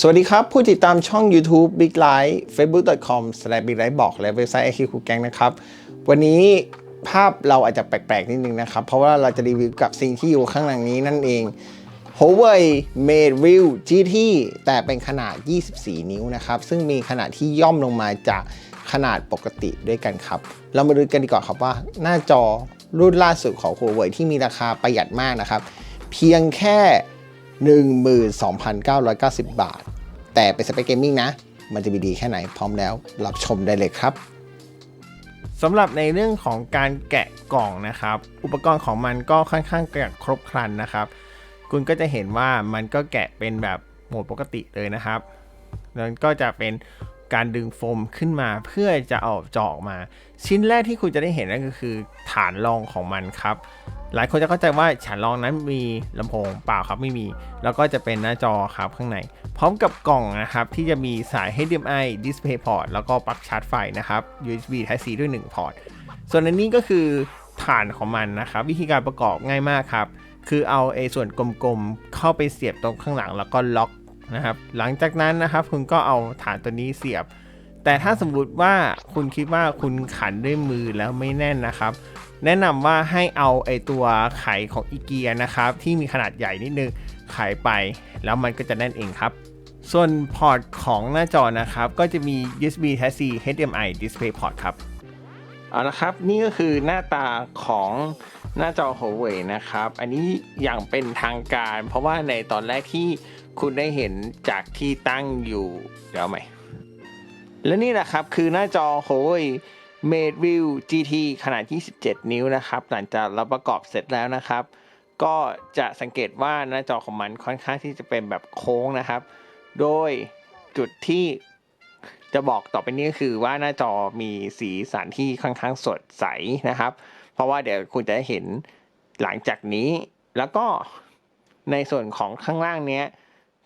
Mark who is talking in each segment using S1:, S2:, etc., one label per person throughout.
S1: สวัสดีครับ ผู้ติดตามช่อง YouTube Big Light facebook.com big light บอกและเว็บไซต์ IQ คูแกงนะครับ วันนี้ภาพเราอาจจะแปลกๆ นิดนึงนะครับ เพราะว่าเราจะรีวิวกับสิ่งที่อยู่ข้างหลังนี้นั่นเอง Huawei Mate View GT แต่เป็นขนาด 24 นิ้วนะครับ ซึ่งมีขนาดที่ย่อมลงมาจากขนาดปกติด้วยกันครับ เรามาดูกันดีกว่าครับว่าหน้าจอรุ่นล่าสุดของ Huawei ที่มีราคาประหยัดมากนะครับ เพียงแค่ 12,990 บาท แต่เป็นสเปคเกมมิ่งนะ มันจะมีดีแค่ไหนพร้อมแล้วรับชมได้เลยครับสำหรับในเรื่องของการแกะกล่องนะครับ อุปกรณ์ของมันก็ค่อนข้างแกะครบครันนะครับ คุณก็จะเห็นว่ามันก็แกะเป็นแบบโหมดปกติเลยนะครับแล้วก็จะเป็น การดึงโฟมขึ้นมาเพื่อจะเอาจอออกมา ชิ้นแรกที่คุณจะได้เห็นนั่นก็คือฐานรองของมันครับ หลายคนจะเข้าใจว่าฐานรองนั้นมีลำโพงเปล่าครับไม่มี แล้วก็จะเป็นหน้าจอครับข้างใน พร้อมกับกล่องนะครับ ที่จะมีสาย HDMI Display Port แล้วก็ปลั๊กชาร์จไฟนะครับ USB Type C ด้วย 1 พอร์ตส่วนอันนี้ก็คือฐานของมันนะครับ วิธีการประกอบง่ายมากครับคือเอาไอ้ส่วนกลมๆเข้าไปเสียบตรงข้างหลังแล้วก็ล็อก นะครับ หลังจากนั้นนะครับคุณก็เอาฐานตัวนี้เสียบ แต่ถ้าสมมติว่าคุณคิดว่าคุณขันด้วยมือแล้วไม่แน่นนะครับ แนะนำว่าให้เอาไอตัวไขของอีเกียนะครับ ที่มีขนาดใหญ่นิดนึงไขไป แล้วมันก็จะแน่นเองครับส่วนพอร์ตของหน้าจอนะครับ ก็จะมี USB Type C HDMI Display Port ครับเอาละครับ นี่ก็คือหน้าตาของหน้าจอ Huawei นะครับ อันนี้อย่างเป็นทางการ เพราะว่าในตอนแรกที่ คุณได้เห็นจากที่ตั้งอยู่เดี๋ยวใหม่ และนี่แหละครับคือหน้าจอ Huawei Mate View GT ขนาด 27 นิ้วนะครับ หลังจากเราประกอบเสร็จแล้วนะครับ ก็จะสังเกตว่าหน้าจอของมันค่อนข้างที่จะเป็นแบบโค้งนะครับ โดยจุดที่จะบอกต่อไปนี้ก็คือว่าหน้าจอมีสีสันที่ค่อนข้างสดใสนะครับ เพราะว่าเดี๋ยวคุณจะได้เห็นหลังจากนี้ แล้วก็ในส่วนของข้างล่างเนี้ย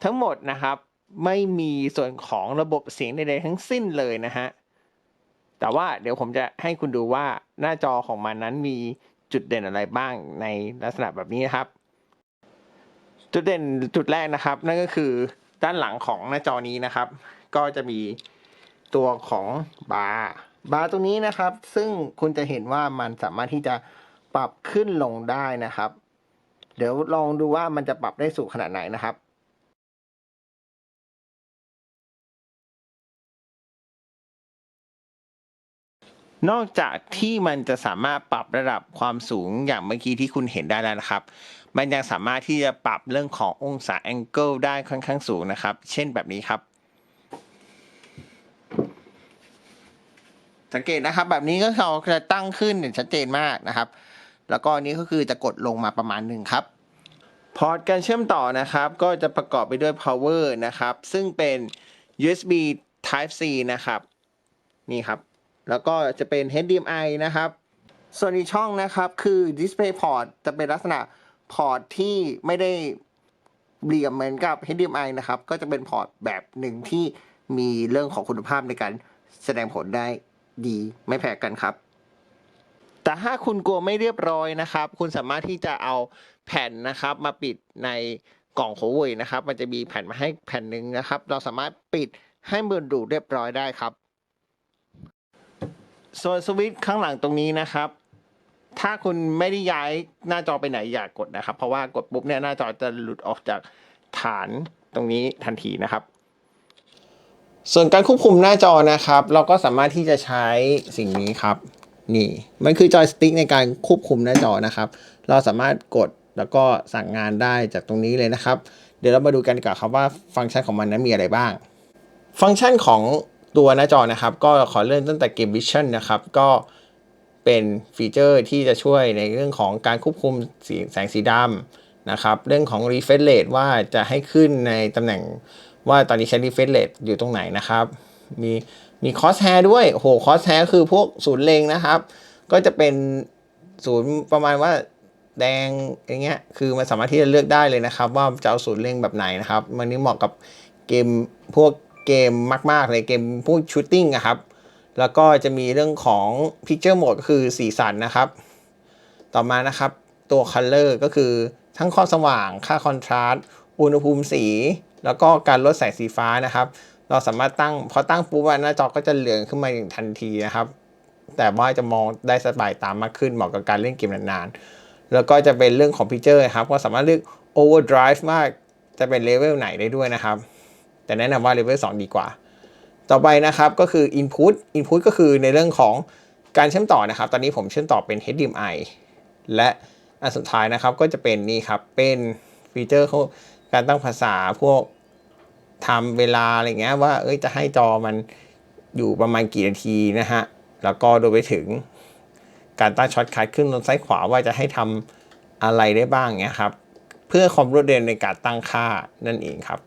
S1: ทั้งหมดนะครับ ไม่มีส่วนของระบบเสียงใดๆทั้งสิ้นเลยนะฮะ แต่ว่าเดี๋ยวผมจะให้คุณดูว่าหน้าจอของมันนั้นมีจุดเด่นอะไรบ้างในลักษณะแบบนี้นะครับ จุดเด่นจุดแรกนะครับ นั่นก็คือด้านหลังของหน้าจอนี้นะครับ ก็จะมีตัวของบาร์บาร์ตรงนี้นะครับ ซึ่งคุณจะเห็นว่ามันสามารถที่จะปรับขึ้นลงได้นะครับ เดี๋ยวลองดูว่ามันจะปรับได้สูงขนาดไหนนะครับ นอกจากที่มันจะสามารถปรับระดับความสูงอย่างเมื่อกี้ที่คุณเห็นได้แล้วนะครับ มันยังสามารถที่จะปรับเรื่องขององศาแองเกิลได้ค่อนข้างสูงนะครับ เช่นแบบนี้ครับ สังเกตนะครับ แบบนี้ก็เขาจะตั้งขึ้นอย่างชัดเจนมากนะครับ แล้วก็อันนี้ก็คือจะกดลงมาประมาณหนึ่งครับพอร์ตการเชื่อมต่อนะครับ ก็จะประกอบไปด้วย power นะครับ ซึ่งเป็น USB Type C นะครับ นี่ครับ แล้วก็จะเป็น HDMI นะครับ ส่วนอีกช่องนะครับคือ Display Port จะเป็นลักษณะพอร์ตที่ไม่ได้เหลี่ยมเหมือนกับ HDMI นะครับ ก็จะเป็นพอร์ตแบบหนึ่งที่มีเรื่องของคุณภาพในการแสดงผลได้ดีไม่แพ้กันครับ แต่ถ้าคุณกลัวไม่เรียบร้อยนะครับ คุณสามารถที่จะเอาแผ่นนะครับ มาปิดในกล่องโคเวยนะครับ มันจะมีแผ่นมาให้แผ่นหนึ่งนะครับ เราสามารถปิดให้มันดูเรียบร้อยได้ครับ ส่วนสวิตช์ข้างหลังตรงนี้นะครับ ถ้าคุณไม่ได้ย้ายหน้าจอไปไหนอย่ากกดนะครับ เพราะว่ากดปุ๊บเนี่ยหน้าจอจะหลุดออกจากฐานตรงนี้ทันทีนะครับ ส่วนการควบคุมหน้าจอนะครับ เราก็สามารถที่จะใช้สิ่งนี้ครับนี่มันคือจอยสติ๊กในการควบคุมหน้าจอนะครับ เราสามารถกดแล้วก็สั่งงานได้จากตรงนี้เลยนะครับ เดี๋ยวเรามาดูกันดีกว่าครับว่าฟังก์ชันของมันนั้นมีอะไรบ้าง ฟังก์ชันของ ตัวหน้าจอนะครับ ก็ขอเริ่มตั้งแต่เกม Vision นะครับ ก็เป็นฟีเจอร์ที่จะช่วยในเรื่องของการควบคุมสีแสงสีดำนะครับ เรื่องของ refresh rate ว่าจะให้ขึ้นในตำแหน่งว่าตอนนี้ใช้ refresh rate อยู่ตรงไหนนะครับ มีมี crosshair ด้วยโอ้โห crosshair คือพวกศูนย์เลงนะครับ ก็จะเป็นศูนย์ประมาณว่าแดงอย่างเงี้ย คือมันสามารถที่จะเลือกได้เลยนะครับ ว่าจะเอาศูนย์เล็งแบบไหนนะครับ มันนี้เหมาะกับเกมพวก เกมมากๆเลยเกมพวกชูตติ้งอะครับ แล้วก็จะมีเรื่องของ Picture Mode ก็คือสีสันนะครับ ต่อมานะครับตัว Color ก็คือทั้งความสว่างค่าคอนทราสต์อุณหภูมิสี แล้วก็การลดแสงสีฟ้านะครับ เราสามารถตั้งพอตั้งปุ๊บอะหน้าจอก็จะเหลืองขึ้นมาอย่างทันทีนะครับ แต่ว่าจะมองได้สบายตามากขึ้นเหมาะกับการเล่นเกมนานๆ แล้วก็จะเป็นเรื่องของฟีเจอร์ครับ ก็สามารถเลือก overdrive มากจะเป็นเลเวลไหนได้ด้วยนะครับ แต่แนะนำว่าเลเวล2ดีกว่า ต่อไปนะครับก็คือ input input ก็คือในเรื่องของการเชื่อมต่อนะครับ ตอนนี้ผมเชื่อมต่อเป็น HDMI และอันสุดท้ายนะครับก็จะเป็นนี่ครับ เป็นฟีเจอร์ของการตั้งภาษาพวกทำเวลาอะไรเงี้ยว่า เอ้ยจะให้จอมันอยู่ประมาณกี่นาทีนะฮะ แล้วก็โดยไปถึงการตั้งช็อตคัทขึ้นลงซ้ายขวาว่าจะให้ทำอะไรได้บ้างเงี้ยครับ เพื่อความรวดเร็วในการตั้งค่านั่นเองครับ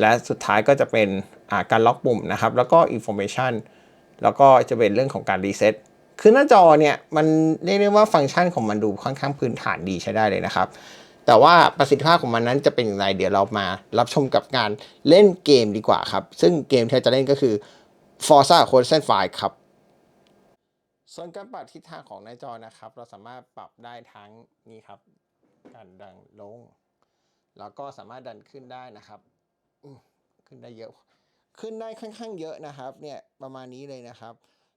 S1: และสุดท้ายก็จะเป็นาการล็อกปุ่มนะครับ แล้วก็ information แล้วก็จะเป็นเรื่องของการรีเซ็ตคือหน้าจอเนี่ยมันเรียกได้ว่าฟังก์ชันของมันดูค่อนข้างพื้นฐานดีใช้ได้เลยนะครับ แต่ว่าประสิทธิภาพของมันนั้นจะเป็นอย่างไรเดี๋ยวเรามารับชมกับการเล่นเกมดีกว่าครับ ซึ่งเกมที่เราจะเล่นก็คือ Forza Horizon 5 ครับ ส่วนการปรับทิศทางของหน้าจอนะครับ เราสามารถปรับได้ทั้งนี่ครับ การดันลง แล้วก็สามารถดันขึ้นได้นะครับ ขึ้นได้เยอะ ขึ้นได้ค่อนข้างเยอะนะครับ เนี่ยประมาณนี้เลยนะครับ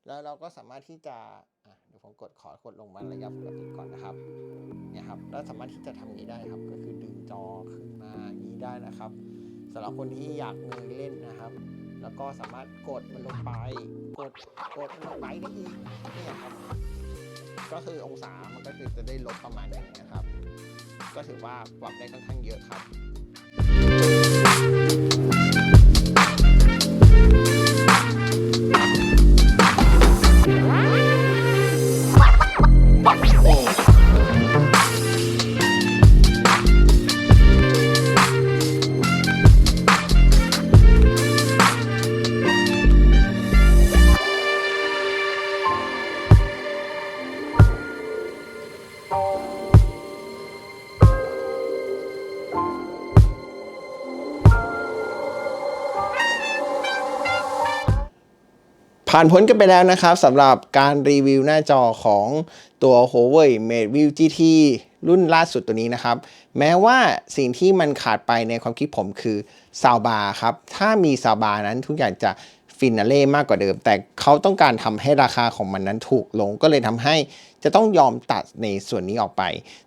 S1: แล้วเราก็สามารถที่จะเดี๋ยวผมกดขอกดลงมาระยะปกติก่อนนะครับเนี่ยครับแล้วสามารถที่จะทำอย่านี้ได้ครับ ก็คือดึงจอขึ้นมานี้ได้นะครับสำหรับคนที่อยากเงยเล่นนะครับ แล้วก็สามารถกดมันลงไป กดกดมันลงไปได้อีกเนี่ยครับ ก็คือองศามันก็คือจะได้ลดประมาณนึงนะครับ ก็ถือว่าปรับได้ค่อนข้างเยอะครับ What? ผ่านพ้นกันไปแล้วนะครับสำหรับการรีวิวหน้าจอของตัว Huawei MateView GT รุ่นล่าสุดตัวนี้นะครับ แม้ว่าสิ่งที่มันขาดไปในความคิดผมคือซาวบาร์ครับ ถ้ามีซาวบาร์นั้นทุกอย่างจะ ฟินาเล่มากกว่าเดิม แต่เขาต้องการทำให้ราคาของมันนั้นถูกลงก็เลยทำให้จะต้องยอมตัดในส่วนนี้ออกไป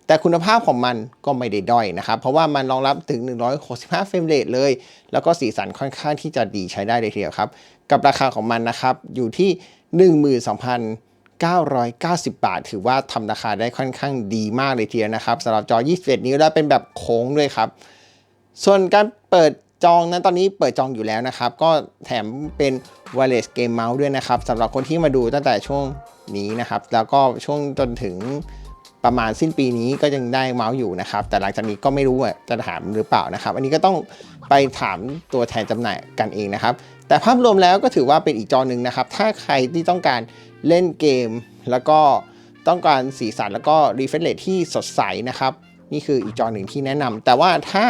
S1: แต่คุณภาพของมันก็ไม่ได้ด้อยนะครับ เพราะว่ามันรองรับถึง 165 เฟรมเรทเลย แล้วก็สีสันค่อนข้างที่จะดีใช้ได้เลยทีเดียวครับ กับราคาของมันนะครับอยู่ที่ 12,990 บาท ถือว่าทำราคาได้ค่อนข้างดีมากเลยทีเดียวนะครับสำหรับจอ 21 นิ้วและเป็นแบบโค้งด้วยครับ ส่วนการเปิด จองนั้นตอนนี้เปิดจองอยู่แล้วนะครับ ก็แถมเป็น wireless game mouse ด้วยนะครับสำหรับคนที่มาดูตั้งแต่ช่วงนี้นะครับ แล้วก็ช่วงจนถึงประมาณสิ้นปีนี้ก็ยังได้เมาส์อยู่นะครับ แต่หลังจากนี้ก็ไม่รู้ว่าจะถามหรือเปล่านะครับ อันนี้ก็ต้องไปถามตัวแทนจำหน่ายกันเองนะครับ แต่ภาพรวมแล้วก็ถือว่าเป็นอีกจอหนึ่งนะครับ ถ้าใครที่ต้องการเล่นเกม แล้วก็ต้องการสีสันแล้วก็รีเฟรชเรทที่สดใสนะครับ นี่คืออีกจอหนึ่งที่แนะนำแต่ว่าถ้า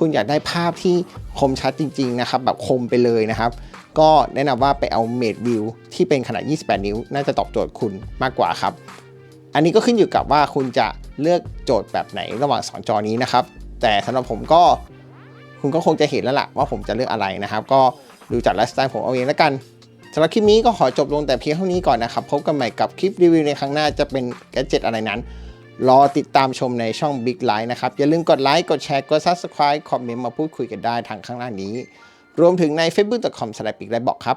S1: คุณอยากได้ภาพที่คมชัดจริง ๆ นะครับ แบบคมไปเลยนะครับ ก็แนะนำว่าไปเอา Mate View ที่เป็นขนาด 28 นิ้ว น่าจะตอบโจทย์คุณมากกว่าครับ อันนี้ก็ขึ้นอยู่กับว่าคุณจะเลือกโจทย์แบบไหนระหว่างสองจอนี้นะครับ แต่สำหรับผมก็คุณก็คงจะเห็นแล้วล่ะว่าผมจะเลือกอะไรนะครับ ก็ดูจากไลฟ์สไตล์ผมเอาเองแล้วกันสำหรับคลิปนี้ก็ขอจบลงแต่เพียงเท่านี้ก่อนนะครับ พบกันใหม่กับคลิปรีวิวในครั้งหน้าจะเป็นแกจ็ตอะไรนั้น รอติดตามชมในช่อง Big l i ์นะครับ อย่าลืมกดไลค์ กดแชร์ กด Subscribe คอมเมนต์มาพูดคุยกันได้ทางข้างล่างนี้ รวมถึงใน f a c e b o o k c o m b i g l i บอกครับ